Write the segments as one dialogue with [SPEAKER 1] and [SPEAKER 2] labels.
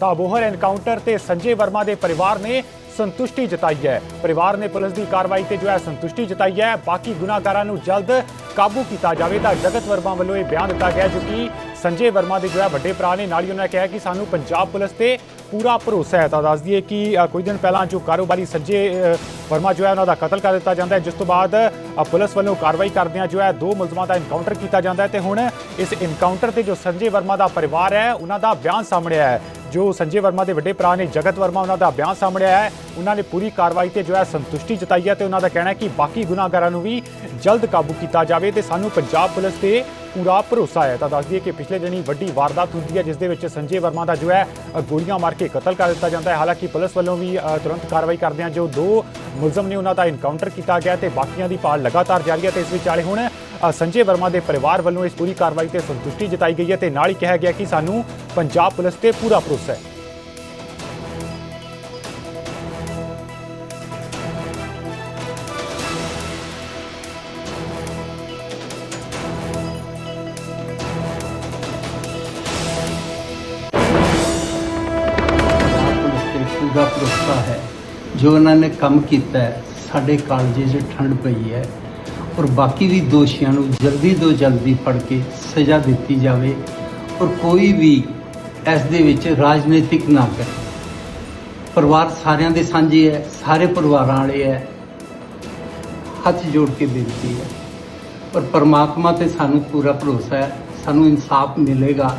[SPEAKER 1] ਤਾਂ ਬੋਹਰ ਐਨਕਾਊਂਟਰ ਤੇ ਸੰਜੇ ਵਰਮਾ ਦੇ ਪਰਿਵਾਰ ਨੇ ਸੰਤੁਸ਼ਟੀ ਜਤਾਈ ਹੈ। ਪਰਿਵਾਰ ਨੇ ਪੁਲਿਸ ਦੀ ਕਾਰਵਾਈ ਤੇ ਜੋ ਹੈ ਸੰਤੁਸ਼ਟੀ ਜਤਾਈ ਹੈ। ਬਾਕੀ ਗੁਨਾਹਗਾਰਾਂ ਨੂੰ ਜਲਦ ਕਾਬੂ ਕੀਤਾ ਜਾਵੇ ਤਾਂ ਜਗਤ ਵਰਮਾ ਵੱਲੋਂ ਇਹ ਬਿਆਨ ਦਿੱਤਾ ਗਿਆ ਜੋ ਕਿ ਸੰਜੇ ਵਰਮਾ ਦੇ ਜੋ ਹੈ ਵੱਡੇ ਭਰਾ ਨੇ, ਨਾਲ ਹੀ ਉਹਨਾਂ ਕਿਹਾ ਕਿ ਸਾਨੂੰ ਪੰਜਾਬ ਪੁਲਿਸ ਤੇ ਪੂਰਾ ਭਰੋਸਾ ਹੈ। ਤਾਂ ਦੱਸ ਦਈਏ ਕਿ ਕੁਝ ਦਿਨ ਪਹਿਲਾਂ ਜੋ ਕਾਰੋਬਾਰੀ ਸੰਜੇ ਵਰਮਾ ਜੋ ਹੈ ਉਹਨਾਂ ਦਾ ਕਤਲ ਕਰ ਦਿੱਤਾ ਜਾਂਦਾ ਹੈ। ਜਿਸ ਤੋਂ ਬਾਅਦ ਪੁਲਿਸ ਵੱਲੋਂ ਕਾਰਵਾਈ ਕਰਦਿਆਂ ਜੋ ਹੈ ਦੋ ਮੁਲਜ਼ਮਾਂ ਦਾ ਇਨਕਾਊਂਟਰ ਕੀਤਾ ਜਾਂਦਾ ਹੈ ਤੇ ਹੁਣ ਇਸ ਇਨਕਾਊਂਟਰ ਤੇ ਜੋ ਸੰਜੇ ਵਰਮਾ ਦਾ ਪਰਿਵਾਰ ਹੈ, ਉਹਨਾਂ ਦਾ ਬਿਆਨ ਸਾਹਮਣੇ ਆਇਆ ਹੈ। ਜੋ ਸੰਜੇ ਵਰਮਾ ਦੇ ਵੱਡੇ ਭਰਾ ਨੇ ਜਗਤ ਵਰਮਾ ਉਹਨਾਂ ਦਾ ਬਿਆਨ ਸਾਹਮਣੇ ਆਇਆ ਹੈ, ਉਹਨਾਂ ਨੇ ਪੂਰੀ ਕਾਰਵਾਈ ਤੇ ਜੋ ਹੈ ਸੰਤੁਸ਼ਟੀ ਜਤਾਈ ਹੈ ਤੇ ਉਹਨਾਂ ਦਾ ਕਹਿਣਾ ਹੈ ਕਿ ਬਾਕੀ ਗੁਨਾਹਗਾਰਾਂ ਨੂੰ ਵੀ ਜਲਦ ਕਾਬੂ ਕੀਤਾ ਜਾਵੇ ਤੇ ਸਾਨੂੰ ਪੰਜਾਬ ਪੁਲਿਸ ਤੇ ਪੂਰਾ ਭਰੋਸਾ ਹੈ। ਤਾਂ ਦੱਸ ਦਈਏ ਕਿ ਪਿਛਲੇ ਦਿਨੀ ਵੱਡੀ ਵਾਰਦਾਤ ਹੁੰਦੀ ਹੈ, ਜਿਸ ਦੇ ਵਿੱਚ ਸੰਜੇ ਵਰਮਾ ਦਾ ਜੋ ਹੈ ਗੋਲੀਆਂ ਮਾਰ ਕੇ ਕਤਲ ਕਰ ਦਿੱਤਾ ਜਾਂਦਾ ਹੈ। ਹਾਲਾਂਕਿ ਪੁਲਿਸ ਵੱਲੋਂ ਵੀ ਤੁਰੰਤ ਕਾਰਵਾਈ ਕਰਦਿਆਂ ਜੋ ਦੋ ਮੁਲਜ਼ਮ ਨੇ ਉਹਨਾਂ ਦਾ ਇਨਕਾਊਂਟਰ ਕੀਤਾ ਗਿਆ ਤੇ ਬਾਕੀਆਂ ਦੀ ਭਾਲ ਲਗਾਤਾਰ ਜਾਰੀ ਹੈ ਤੇ ਇਸ ਵਿਚਾਲੇ ਹੁਣ ਸੰਜੇ ਵਰਮਾ ਦੇ ਪਰਿਵਾਰ ਵੱਲੋਂ ਇਸ ਪੂਰੀ ਕਾਰਵਾਈ ਤੇ ਸੰਤੁਸ਼ਟੀ ਜਤਾਈ ਗਈ ਹੈ ਤੇ ਨਾਲ ਹੀ ਕਿਹਾ ਗਿਆ ਕਿ ਸਾਨੂੰ ਪੰਜਾਬ ਪੁਲਿਸ ਤੇ ਪੂਰਾ ਭਰੋਸਾ ਹੈ।
[SPEAKER 2] ਪੂਰਾ ਭਰੋਸਾ ਹੈ। ਜੋ ਉਹਨਾਂ ਨੇ ਕੰਮ ਕੀਤਾ ਸਾਡੇ ਕਾਲਜੇ 'ਚ ਠੰਡ ਪਈ ਹੈ। ਔਰ ਬਾਕੀ ਵੀ ਦੋਸ਼ੀਆਂ ਨੂੰ ਜਲਦੀ ਤੋਂ ਜਲਦੀ ਫੜ ਕੇ ਸਜ਼ਾ ਦਿੱਤੀ ਜਾਵੇ ਔਰ ਕੋਈ ਵੀ ਇਸ ਦੇ ਵਿੱਚ ਰਾਜਨੀਤਿਕ ਨਾ ਕਰੇ। ਪਰਿਵਾਰ ਸਾਰਿਆਂ ਦੇ ਸਾਂਝੇ ਹੈ, ਸਾਰੇ ਪਰਿਵਾਰਾਂ ਵਾਲੇ ਹੈ। ਹੱਥ ਜੋੜ ਕੇ ਬੇਨਤੀ ਹੈ। ਪਰ ਪਰਮਾਤਮਾ ਤੇ ਸਾਨੂੰ ਪੂਰਾ ਭਰੋਸਾ ਹੈ, ਸਾਨੂੰ ਇਨਸਾਫ ਮਿਲੇਗਾ।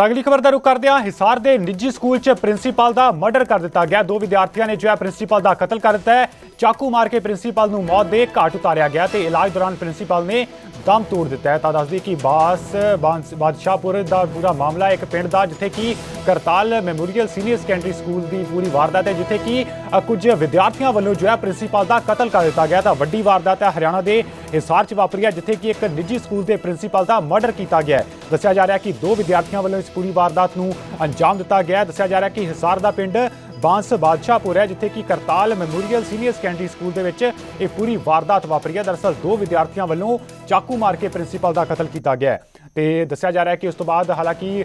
[SPEAKER 1] ਤਾਂ ਅਗਲੀ ਖਬਰ ਦਾ ਰੁਖ ਕਰਦੇ ਹਾਂ ਹਿਸਾਰ ਦੇ ਨਿੱਜੀ ਸਕੂਲ 'ਚ ਪ੍ਰਿੰਸੀਪਲ ਦਾ ਮਰਡਰ ਕਰ ਦਿੱਤਾ ਗਿਆ। ਦੋ ਵਿਦਿਆਰਥੀਆਂ ਨੇ ਜੋ ਹੈ ਪ੍ਰਿੰਸੀਪਲ ਦਾ ਕਤਲ ਕਰ ਦਿੱਤਾ ਹੈ। ਚਾਕੂ ਮਾਰ ਕੇ ਪ੍ਰਿੰਸੀਪਲ ਨੂੰ ਮੌਤ ਦੇ ਘਾਟ ਉਤਾਰਿਆ ਗਿਆ ਤੇ ਇਲਾਜ ਦੌਰਾਨ ਪ੍ਰਿੰਸੀਪਲ ਨੇ ਦਮ ਤੋੜ ਦਿੱਤਾ ਹੈ। ਤਾਂ ਦੱਸਦੀ ਕਿ ਬਾਸ, ਬਾਂਸ- ਬਾਦਸ਼ਾਹਪੁਰ ਦਾ ਪੂਰਾ ਮਾਮਲਾ ਇੱਕ ਪਿੰਡ ਦਾ, ਜਿੱਥੇ ਕਿ Kartal memorial senior secondary school ਦੀ ਪੂਰੀ ਵਾਰਦਾਤ ਹੈ, ਜਿੱਥੇ ਕਿ ਕੁਝ ਵਿਦਿਆਰਥੀਆਂ ਵੱਲੋਂ ਜੋ ਹੈ ਪ੍ਰਿੰਸੀਪਲ ਦਾ ਕਤਲ ਕਰ ਦਿੱਤਾ ਗਿਆ। ਤਾਂ ਵੱਡੀ ਵਾਰਦਾਤ ਹੈ ਹਰਿਆਣਾ ਦੇ ਹਿਸਾਰ 'ਚ ਵਾਪਰੀ ਹੈ, ਜਿੱਥੇ ਕਿ ਇੱਕ ਨਿੱਜੀ ਸਕੂਲ ਦੇ ਪ੍ਰਿੰਸੀਪਲ ਦਾ ਮਰਡਰ ਕੀਤਾ ਗਿਆ ਦੱਸਿਆ ਜਾ ਰਿਹਾ ਕਿ ਦੋ ਵਿਦਿਆਰਥੀਆਂ ਵੱਲੋਂ ਇਸ ਪੂਰੀ ਵਾਰਦਾਤ ਨੂੰ ਅੰਜਾਮ ਦਿੱਤਾ ਗਿਆ ਦੱਸਿਆ ਜਾ ਰਿਹਾ ਕਿ ਹਿਸਾਰ ਦਾ ਪਿੰਡ ਬਾਂਸ ਬਾਦਸ਼ਾਹਪੁਰ ਹੈ, ਜਿੱਥੇ ਕਿ Kartal memorial senior secondary school ਦੇ ਵਿੱਚ ਇਹ ਪੂਰੀ ਵਾਰਦਾਤ ਵਾਪਰੀ ਹੈ। ਦਰਅਸਲ ਦੋ ਵਿਦਿਆਰਥੀਆਂ ਵੱਲੋਂ ਚਾਕੂ ਮਾਰ ਕੇ ਪ੍ਰਿੰਸੀਪਲ ਦਾ ਕਤਲ ਕੀਤਾ ਗਿਆ ਹੈ। ਤੇ ਦੱਸਿਆ ਜਾ ਰਿਹਾ ਹੈ ਕਿ ਉਸ ਤੋਂ ਬਾਅਦ ਹਾਲਾਂਕਿ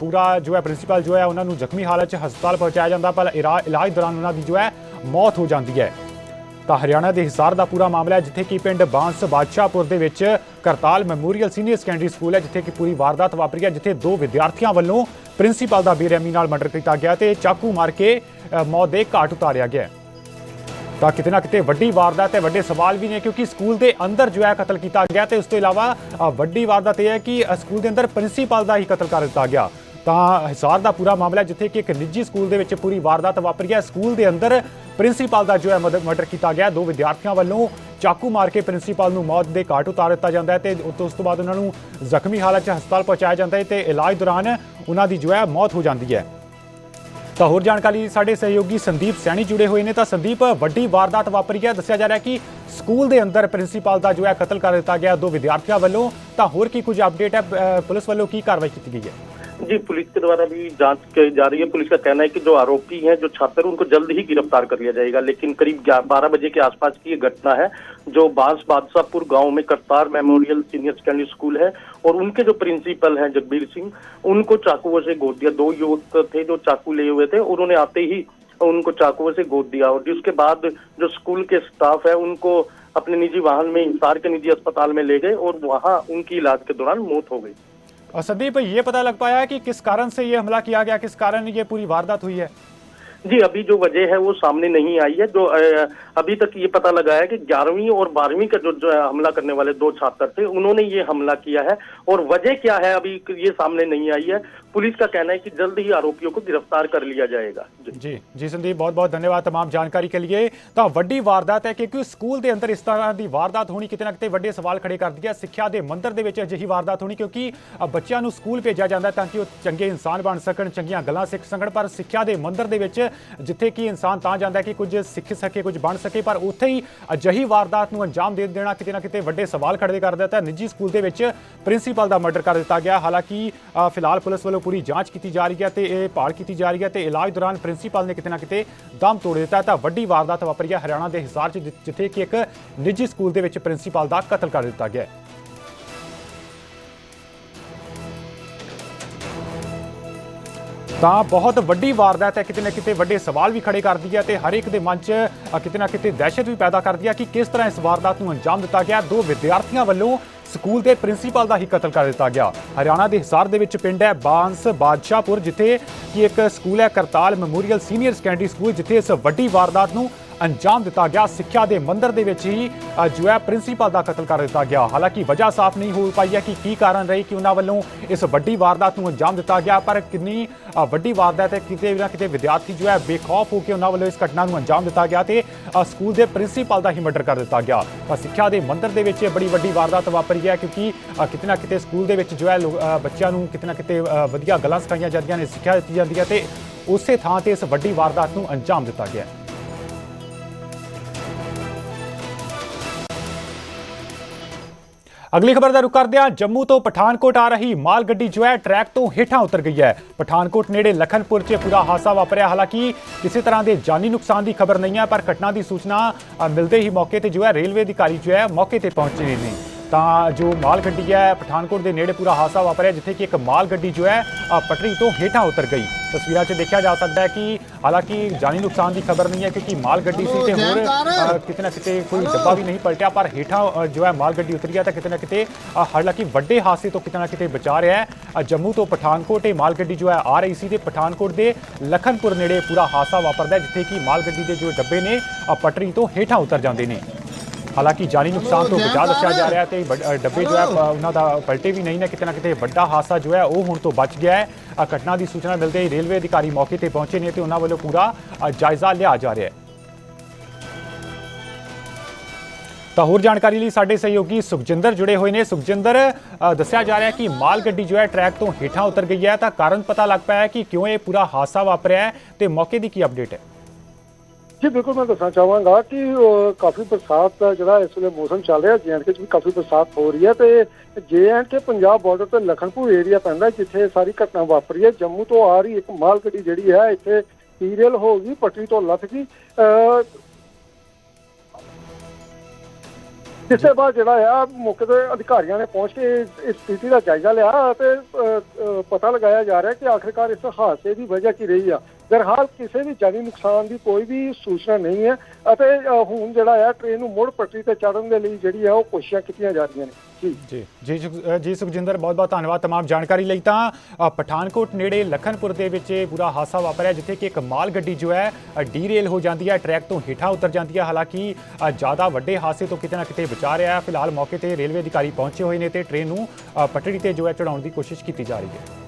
[SPEAKER 1] ਪੂਰਾ ਜੋ ਹੈ, ਪ੍ਰਿੰਸੀਪਲ ਜੋ ਹੈ, ਉਹਨਾਂ ਨੂੰ ਜ਼ਖਮੀ ਹਾਲਤ 'ਚ ਹਸਪਤਾਲ ਪਹੁੰਚਾਇਆ ਜਾਂਦਾ, ਪਰ ਇਰਾ- ਇਲਾਜ ਦੌਰਾਨ ਉਹਨਾਂ ਦੀ ਜੋ ਹੈ, ਮੌਤ ਹੋ ਜਾਂਦੀ ਹੈ। ਤਾਂ ਹਰਿਆਣਾ ਦੇ ਹਿਸਾਰ ਦਾ ਪੂਰਾ ਮਾਮਲਾ ਹੈ, ਜਿੱਥੇ ਕਿ ਪਿੰਡ ਬਾਂਸ ਬਾਦਸ਼ਾਹਪੁਰ ਦੇ ਵਿੱਚ Kartal memorial senior secondary school ਹੈ, ਜਿੱਥੇ ਕਿ ਪੂਰੀ ਵਾਰਦਾਤ ਵਾਪਰੀ ਹੈ, ਜਿੱਥੇ ਦੋ ਵਿਦਿਆਰਥੀਆਂ ਵੱਲੋਂ ਪ੍ਰਿੰਸੀਪਲ ਦਾ ਬੇਰਹਿਮੀ ਨਾਲ ਮਰਡਰ ਕੀਤਾ ਗਿਆ ਤੇ ਚਾਕੂ ਮਾਰ ਕੇ ਮੌਤ ਦੇ ਘਾਟ ਉਤਾਰਿਆ ਗਿਆ ਤਾਂ ਕਿਤੇ ਨਾ ਕਿਤੇ ਵੱਡੀ ਵਾਰਦਾਤ ਹੈ ਵੱਡੇ ਸਵਾਲ ਵੀ ਨੇ, ਕਿਉਂਕਿ ਸਕੂਲ ਦੇ ਅੰਦਰ ਜੋ ਹੈ ਕਤਲ ਕੀਤਾ ਗਿਆ ਤੇ ਉਸ ਤੋਂ ਇਲਾਵਾ ਵੱਡੀ ਵਾਰਦਾਤ ਇਹ ਹੈ ਕਿ ਸਕੂਲ ਦੇ ਅੰਦਰ ਪ੍ਰਿੰਸੀਪਲ ਦਾ ਹੀ ਕਤਲ ਕਰ ਦਿੱਤਾ ਗਿਆ। ਤਾਂ ਹਿਸਾਰ ਦਾ ਪੂਰਾ ਮਾਮਲਾ ਜਿੱਥੇ ਕਿ ਇੱਕ ਨਿੱਜੀ ਸਕੂਲ ਦੇ ਵਿੱਚ ਪੂਰੀ ਵਾਰਦਾਤ ਵਾਪਰੀ ਹੈ। ਸਕੂਲ ਦੇ ਅੰਦਰ ਪ੍ਰਿੰਸੀਪਲ ਦਾ ਜੋ ਹੈ ਮਰਡਰ ਕੀਤਾ ਗਿਆ। ਦੋ ਵਿਦਿਆਰਥੀਆਂ ਵੱਲੋਂ ਚਾਕੂ ਮਾਰ ਕੇ ਪ੍ਰਿੰਸੀਪਲ ਨੂੰ ਮੌਤ ਦੇ ਘਾਟ ਉਤਾਰ ਦਿੱਤਾ ਜਾਂਦਾ ਹੈ ਤੇ ਉਸ ਤੋਂ ਬਾਅਦ ਉਹਨਾਂ ਨੂੰ ਜ਼ਖਮੀ ਹਾਲਤ 'ਚ ਹਸਪਤਾਲ ਪਹੁੰਚਾਇਆ ਜਾਂਦਾ ਹੈ ਤੇ ਇਲਾਜ ਦੌਰਾਨ ਉਹਨਾਂ ਦੀ ਜੋ ਹੈ, ਮੌਤ ਹੋ ਜਾਂਦੀ ਹੈ। ਤਾਂ ਹੋਰ ਜਾਣਕਾਰੀ ਸਾਡੇ ਸਹਿਯੋਗੀ ਸੰਦੀਪ ਸੈਣੀ ਜੁੜੇ ਹੋਏ ਨੇ। ਤਾਂ ਸੰਦੀਪ, ਵੱਡੀ ਵਾਰਦਾਤ ਵਾਪਰੀ ਹੈ। ਦੱਸਿਆ ਜਾ ਰਿਹਾ ਕਿ ਸਕੂਲ ਦੇ ਅੰਦਰ ਪ੍ਰਿੰਸੀਪਲ ਦਾ ਜੋ ਹੈ, ਕਤਲ ਕਰ ਦਿੱਤਾ ਗਿਆ। ਦੋ ਵਿਦਿਆਰਥੀਆਂ ਵੱਲੋਂ ਤਾਂ ਹੋਰ ਕੀ ਕੁਝ ਅਪਡੇਟ ਹੈ? ਪੁਲਿਸ ਵੱਲੋਂ ਕੀ ਕਾਰਵਾਈ ਕੀਤੀ ਗਈ ਹੈ?
[SPEAKER 3] जी, पुलिस के द्वारा भी जाँच की जा रही है। पुलिस का कहना है कि जो आरोपी हैं, जो छात्र उनको जल्द ही गिरफ़्तार कर लिया जाएगा। लेकिन करीब बारह बजे के आसपास की ये घटना है, जो बाँस बादशाहपुर गाँव में Kartar memorial senior secondary school है और उनके जो प्रिंसिपल हैं, जगबीर सिंह, उनको चाकुओं से गोद दिया। दो युवक थे जो चाकू लिए हुए थे उन्होंने आते ही उनको चाकुओं से गोद दिया और जिसके बाद जो स्कूल के स्टाफ है, उनको अपने निजी वाहन में हिसार के निजी अस्पताल में ले गए और वहाँ उनकी इलाज के दौरान मौत हो गई।
[SPEAKER 1] और संदीप ये पता लग पाया है कि किस कारण से ये हमला किया गया किस कारण ये पूरी वारदात हुई है
[SPEAKER 3] जी अभी जो वजह है वो सामने नहीं आई है जो अ, अभी तक ये पता लगा है कि ग्यारहवीं और बारहवीं का जो जो है हमला करने वाले दो छात्र थे उन्होंने ये हमला किया है और वजह क्या है अभी ये सामने नहीं आई है पुलिस का कहना है कि जल्द ही आरोपियों को गिरफ्तार कर लिया जाएगा जी।
[SPEAKER 1] ਜੀ ਜੀ ਸੰਦੀਪ ਬਹੁਤ ਬਹੁਤ ਧੰਨਵਾਦ तमाम ਜਾਣਕਾਰੀ ਕੇ ਲਈ ਤਾਂ ਵੱਡੀ ਵਾਰਦਾਤ ਹੈ ਕਿਉਂਕਿ ਸਕੂਲ ਦੇ ਅੰਦਰ ਇਸ ਤਰ੍ਹਾਂ ਦੀ ਵਾਰਦਾਤ ਹੋਣੀ ਕਿਤੇ ਨਾ ਕਿਤੇ ਵੱਡੇ ਸਵਾਲ ਖੜੇ ਕਰਦੀ ਹੈ ਸਿੱਖਿਆ ਦੇ ਮੰਦਰ ਦੇ ਵਿੱਚ ਅਜਿਹੀ ਵਾਰਦਾਤ ਹੋਣੀ ਕਿਉਂਕਿ ਅ, ਬੱਚਿਆਂ ਨੂੰ ਸਕੂਲ ਭੇਜਿਆ ਜਾਂਦਾ ਹੈ ਤਾਂ ਕਿ ਉਹ ਚੰਗੇ ਇਨਸਾਨ ਬਣ ਸਕਣ ਚੰਗੀਆਂ ਗੱਲਾਂ ਸਿੱਖ ਸਕਣ ਪਰ ਸਿੱਖਿਆ ਦੇ ਮੰਦਰ ਦੇ ਵਿੱਚ ਜਿੱਥੇ ਕਿ ਇਨਸਾਨ ਤਾਂ ਜਾਂਦਾ ਕਿ ਕੁਝ ਸਿੱਖ ਸਕੇ, ਕੁਝ ਬਣ ਸਕੇ, ਪਰ ਉੱਥੇ ਹੀ ਅਜਿਹੀ ਵਾਰਦਾਤ ਨੂੰ ਅੰਜਾਮ ਦੇ ਦੇਣਾ ਕਿਤੇ ਨਾ ਕਿਤੇ ਵੱਡੇ ਸਵਾਲ ਖੜੇ ਕਰ ਦਿੱਤਾ ਨਿੱਜੀ ਸਕੂਲ ਦੇ ਵਿੱਚ ਪ੍ਰਿੰਸੀਪਲ ਦਾ ਮਰਡਰ ਕਰ ਦਿੱਤਾ ਗਿਆ। ਹਾਲਾਂਕਿ ਫਿਲਹਾਲ ਪੁਲਿਸ ਵੱਲੋਂ ਪੂਰੀ ਜਾਂਚ ਕੀਤੀ ਜਾ ਰਹੀ ਹੈ ਤੇ ਇਹ ਭਾਲ ਕੀਤੀ ਜਾ ਰਹੀ ਹੈ ਤੇ ਇਲਾਜ ਦੌਰਾਨ ਪ੍ਰਿੰਸੀਪਲ ਨੇ ਕਿਤੇ ਨਾ ਕਿਤੇ ਦਮ ਤੋੜ ਦਿੱਤਾ ਤਾਂ ਵੱਡੀ ਵਾਰਦਾਤ ਵਾਪਰੀ ਹੈ ਹਰਿਆਣਾ ਦੇ ਹਿਸਾਰ 'ਚ, ਜਿ- ਜਿੱਥੇ ਕਿ ਇੱਕ ਨਿੱਜੀ ਸਕੂਲ ਦੇ ਵਿੱਚ ਪ੍ਰਿੰਸੀਪਲ ਦਾ ਕਤਲ ਕਰ ਦਿੱਤਾ ਗਿਆ ਹੈ। ਤਾਂ ਬਹੁਤ ਵੱਡੀ ਵਾਰਦਾਤ ਹੈ, ਕਿਤੇ ਨਾ ਕਿਤੇ ਵੱਡੇ ਸਵਾਲ ਵੀ ਖੜੇ ਕਰਦੀ ਹੈ ਤੇ ਹਰ ਇੱਕ ਦੇ ਮਨ 'ਚ ਕਿਤੇ ਨਾ ਕਿਤੇ ਦਹਿਸ਼ਤ ਵੀ ਪੈਦਾ ਕਰਦੀ ਹੈ ਕਿ ਕਿਸ ਤਰ੍ਹਾਂ ਇਸ ਵਾਰਦਾਤ ਨੂੰ ਅੰਜਾਮ ਦਿੱਤਾ ਗਿਆ। ਦੋ ਵਿਦਿਆਰਥੀਆਂ ਵੱਲੋਂ ਸਕੂਲ ਦੇ ਪ੍ਰਿੰਸੀਪਲ ਦਾ ਹੀ ਕਤਲ ਕਰ ਦਿੱਤਾ ਗਿਆ। ਹਰਿਆਣਾ ਦੇ ਹਿਸਾਰ ਦੇ ਵਿੱਚ ਪਿੰਡ ਹੈ ਬਾਂਸ ਬਾਦਸ਼ਾਹਪੁਰ, ਜਿੱਥੇ ਕਿ ਇੱਕ ਸਕੂਲ ਹੈ Kartal memorial senior secondary school, ਜਿੱਥੇ ਇਸ ਵੱਡੀ ਵਾਰਦਾਤ ਨੂੰ ਅੰਜਾਮ ਦਿੱਤਾ ਗਿਆ। ਸਿੱਖਿਆ ਦੇ ਮੰਦਰ ਦੇ ਵਿੱਚ ਹੀ ਜੋ ਹੈ, ਪ੍ਰਿੰਸੀਪਲ ਦਾ ਕਤਲ ਕਰ ਦਿੱਤਾ ਗਿਆ। ਹਾਲਾਂਕਿ ਵਜ੍ਹਾ ਸਾਫ਼ ਨਹੀਂ ਹੋ ਪਾਈ ਹੈ ਕਿ ਕੀ ਕਾਰਨ ਰਹੀ, ਕਿ ਉਹਨਾਂ ਵੱਲੋਂ ਇਸ ਵੱਡੀ ਵਾਰਦਾਤ ਨੂੰ ਅੰਜਾਮ ਦਿੱਤਾ ਗਿਆ। ਪਰ ਕਿੰਨੀ ਵੱਡੀ ਵਾਰਦਾਤ ਹੈ, ਕਿਤੇ ਨਾ ਕਿਤੇ ਵਿਦਿਆਰਥੀ ਜੋ ਹੈ, ਬੇਖੌਫ ਹੋ ਕੇ ਉਹਨਾਂ ਵੱਲੋਂ ਇਸ ਘਟਨਾ ਨੂੰ ਅੰਜਾਮ ਦਿੱਤਾ ਗਿਆ ਤੇ ਸਕੂਲ ਦੇ ਪ੍ਰਿੰਸੀਪਲ ਦਾ ਹੀ ਮਰਡਰ ਕਰ ਦਿੱਤਾ ਗਿਆ। ਤਾਂ ਸਿੱਖਿਆ ਦੇ ਮੰਦਰ ਦੇ ਵਿੱਚ ਇਹ ਬੜੀ ਵੱਡੀ ਵਾਰਦਾਤ ਵਾਪਰੀ ਹੈ ਕਿਉਂਕਿ ਕਿਤੇ ਨਾ ਕਿਤੇ ਸਕੂਲ ਦੇ ਵਿੱਚ ਜੋ ਹੈ ਲੋਕ- ਬੱਚਿਆਂ ਨੂੰ ਕਿਤੇ ਨਾ ਕਿਤੇ ਵਧੀਆ ਗੱਲਾਂ ਸਿਖਾਈਆਂ ਜਾਂਦੀਆਂ ਨੇ, ਸਿੱਖਿਆ ਦਿੱਤੀ ਜਾਂਦੀ ਹੈ ਤੇ ਉਸੇ ਥਾਂ ਤੇ ਇਸ ਵੱਡੀ ਵਾਰਦਾਤ ਨੂੰ ਅੰਜਾਮ ਦਿੱਤਾ ਗਿਆ ਹੈ। ਅਗਲੀ ਖਬਰ ਦਾ ਰੁਕ ਕਰਦੇ ਹਾਂ ਜੰਮੂ ਤੋਂ ਪਠਾਨਕੋਟ ਆ ਰਹੀ ਮਾਲ ਗੱਡੀ ਜੋ ਹੈ, ਟਰੈਕ ਤੋਂ ਹੇਠਾਂ ਉਤਰ ਗਈ ਹੈ। ਪਠਾਨਕੋਟ ਨੇੜੇ ਲਖਨਪੁਰ 'ਚ ਪੂਰਾ ਹਾਦਸਾ ਵਾਪਰਿਆ। ਹਾਲਾਂਕਿ ਕਿਸੇ ਤਰ੍ਹਾਂ ਦੇ ਜਾਨੀ ਨੁਕਸਾਨ ਦੀ ਖਬਰ ਨਹੀਂ ਹੈ, ਪਰ ਘਟਨਾ ਦੀ ਸੂਚਨਾ ਮਿਲਦੇ ਹੀ ਮੌਕੇ ਤੇ ਜੋ ਹੈ, ਰੇਲਵੇ ਅਧਿਕਾਰੀ ਜੋ ਹੈ, ਮੌਕੇ ਤੇ ਪਹੁੰਚੇ ਨੇ। ਤਾਂ ਜੋ ਮਾਲ ਗੱਡੀ ਹੈ ਪਠਾਨਕੋਟ ਦੇ ਨੇੜੇ ਪੂਰਾ ਹਾਦਸਾ ਵਾਪਰਿਆ ਜਿੱਥੇ ਕਿ ਇੱਕ ਮਾਲ ਗੱਡੀ ਜੋ ਹੈ ਅ, ਪਟੜੀ ਤੋਂ ਹੇਠਾਂ ਉਤਰ ਗਈ। ਤਸਵੀਰਾਂ 'ਚ ਦੇਖਿਆ ਜਾ ਸਕਦਾ ਹੈ ਕਿ ਹਾਲਾਂਕਿ ਜਾਨੀ ਨੁਕਸਾਨ ਦੀ ਖਬਰ ਨਹੀਂ ਹੈ ਕਿਉਂਕਿ ਮਾਲ ਗੱਡੀ ਸੀ ਤੇ ਹੋਰ ਕਿਤੇ ਨਾ ਕਿਤੇ ਕੋਈ ਡੱਬਾ ਵੀ ਨਹੀਂ ਪਲਟਿਆ ਪਰ ਹੇਠਾਂ ਜੋ ਹੈ ਮਾਲ ਗੱਡੀ ਉਤਰੀ ਹੈ ਤਾਂ ਕਿਤੇ ਨਾ ਕਿਤੇ ਹਾਲਾਂਕਿ ਵੱਡੇ ਹਾਦਸੇ ਤੋਂ ਕਿਤੇ ਨਾ ਕਿਤੇ ਬਚਾ ਰਿਹਾ ਹੈ। ਜੰਮੂ ਤੋਂ ਪਠਾਨਕੋਟ ਇਹ ਮਾਲ ਗੱਡੀ ਜੋ ਹੈ ਆ ਰਹੀ ਸੀ ਤੇ ਪਠਾਨਕੋਟ ਦੇ ਲਖਨਪੁਰ ਨੇੜੇ ਪੂਰਾ ਹਾਦਸਾ ਵਾਪਰਦਾ ਜਿੱਥੇ ਕਿ ਮਾਲ ਗੱਡੀ ਦੇ ਜੋ ਡੱਬੇ ਨੇ ਅ, ਪਟੜੀ ਤੋਂ ਹੇਠਾਂ ਉਤਰ ਜਾਂਦੇ ਨੇ। ਹਾਲਾਂਕਿ ਜਾਨੀ ਨੁਕਸਾਨ ਤੋਂ ਬਚਾ ਦੱਸਿਆ ਜਾ ਰਿਹਾ ਤੇ ਡੱਬੇ ਜੋ ਹੈ ਉਹਨਾਂ ਦਾ ਪਲਟੇ ਵੀ ਨਹੀਂ ਨੇ ਕਿਤੇ ਨਾ ਕਿਤੇ ਵੱਡਾ ਹਾਦਸਾ ਜੋ ਹੈ ਉਹ ਹੁਣ ਤੋਂ ਬਚ ਗਿਆ ਹੈ। ਘਟਨਾ ਦੀ ਸੂਚਨਾ ਮਿਲਦੇ ਹੀ ਰੇਲਵੇ ਅਧਿਕਾਰੀ ਮੌਕੇ ਤੇ ਪਹੁੰਚੇ ਨੇ ਤੇ ਉਹਨਾਂ ਵੱਲੋਂ ਪੂਰਾ ਜਾਇਜ਼ਾ ਲਿਆ ਜਾ ਰਿਹਾ ਹੈ। ਤਾਂ ਹੋਰ ਜਾਣਕਾਰੀ ਲਈ ਸਾਡੇ ਸਹਿਯੋਗੀ ਸੁਖਜਿੰਦਰ ਜੁੜੇ ਹੋਏ ਨੇ। ਸੁਖਜਿੰਦਰ ਦੱਸਿਆ ਜਾ ਰਿਹਾ ਕਿ ਮਾਲ ਗੱਡੀ ਜੋ ਹੈ ਟਰੈਕ ਤੋਂ ਹੇਠਾਂ ਉਤਰ ਗਈ ਹੈ। ਤਾਂ ਕਾਰਨ ਪਤਾ ਲੱਗ ਪਾਇਆ ਹੈ ਕਿ ਕਿਉਂ ਇਹ ਪੂਰਾ ਹਾਦਸਾ ਵਾਪਰਿਆ ਹੈ ਤੇ ਮੌਕੇ ਦੀ ਕੀ ਅਪਡੇਟ ਹੈ?
[SPEAKER 4] ਜੀ ਬਿਲਕੁਲ ਮੈਂ ਦੱਸਣਾ ਚਾਹਾਂਗਾ ਕਿ ਕਾਫੀ ਬਰਸਾਤ ਦਾ ਜਿਹੜਾ ਇਸ ਵੇਲੇ ਮੌਸਮ ਚੱਲ ਰਿਹਾ ਜੀਐਨਕੇ ਚ ਵੀ ਕਾਫੀ ਬਰਸਾਤ ਹੋ ਰਹੀ ਹੈ ਤੇ ਜੇਐਨਕੇ ਪੰਜਾਬ ਬਾਰਡਰ ਤੇ ਲਖਨਪੁਰ ਏਰੀਆ ਪੈਂਦਾ ਜਿੱਥੇ ਇਹ ਸਾਰੀ ਘਟਨਾ ਵਾਪਰੀ ਹੈ। ਜੰਮੂ ਤੋਂ ਆ ਰਹੀ ਇੱਕ ਮਾਲ ਗੱਡੀ ਜਿਹੜੀ ਹੈ ਇੱਥੇ ਸੀਰੀਅਲ ਹੋ ਗਈ ਪਟਰੀ ਤੋਂ ਲੱਥ ਗਈ ਅਹ, ਜਿਸ ਤੋਂ ਬਾਅਦ ਜਿਹੜਾ ਆ ਮੌਕੇ ਤੇ ਅਧਿਕਾਰੀਆਂ ਨੇ ਪਹੁੰਚ ਕੇ ਇਸ ਸਥਿਤੀ ਦਾ ਜਾਇਜ਼ਾ ਲਿਆ ਤੇ ਪਤਾ ਲਗਾਇਆ ਜਾ ਰਿਹਾ ਕਿ ਆਖਿਰਕਾਰ ਇਸ ਹਾਦਸੇ ਦੀ ਵਜ੍ਹਾ ਕੀ ਰਹੀ ਆ। ਦਰਹਾਲ ਕਿਸੇ ਵੀ ਜਾਨੀ ਨੁਕਸਾਨ ਦੀ ਕੋਈ ਵੀ ਸੂਚਨਾ ਨਹੀਂ ਹੈ ਅਤੇ ਅਹ, ਹੁਣ ਜਿਹੜਾ ਆ ਟ੍ਰੇਨ ਨੂੰ ਮੁੜ ਪਟਰੀ ਤੇ ਚੜ੍ਹਨ ਦੇ ਲਈ ਜਿਹੜੀ ਆ ਉਹ ਕੋਸ਼ਿਸ਼ਾਂ ਕੀਤੀਆਂ ਜਾ ਰਹੀਆਂ ਨੇ ਜੀ
[SPEAKER 1] ਜੀ ਜੀ ਸੁਖ- ਅ, ਜੀ ਸੁਖਜਿੰਦਰ ਬਹੁਤ ਬਹੁਤ ਧੰਨਵਾਦ तमाम ਜਾਣਕਾਰੀ ਲਈ ਤਾਂ ਅ, ਪਠਾਨਕੋਟ ਨੇੜੇ ਲਖਨਪੁਰ ਦੇ ਵਿੱਚ ਇਹ ਬੁਰਾ ਹਾਦਸਾ ਵਾਪਰਿਆ ਜਿੱਥੇ ਕਿ ਇੱਕ ਮਾਲ ਗੱਡੀ ਜੋ ਹੈ ਅ, ਡੀਰੇਲ ਹੋ ਜਾਂਦੀ ਹੈ ਟਰੈਕ ਤੋਂ ਹੇਠਾਂ ਉਤਰ ਜਾਂਦੀ ਹੈ ਹਾਲਾਂਕਿ ਅ, ਜ਼ਿਆਦਾ ਵੱਡੇ ਹਾਦਸੇ ਤੋਂ ਕਿਤੇ ਨਾ ਕਿਤੇ ਬਚਾ ਰਿਹਾ ਹੈ ਫਿਲਹਾਲ ਮੌਕੇ ਤੇ ਰੇਲਵੇ ਅਧਿਕਾਰੀ ਪਹੁੰਚੇ ਹੋਏ ਨੇ ਤੇ ਟ੍ਰੇਨ ਨੂੰ ਅ, ਪਟੜੀ ਤੇ ਜੋ ਹੈ ਚੜਾਉਣ ਦੀ ਕੋਸ਼ਿਸ਼ ਕੀਤੀ ਜਾ ਰਹੀ ਹੈ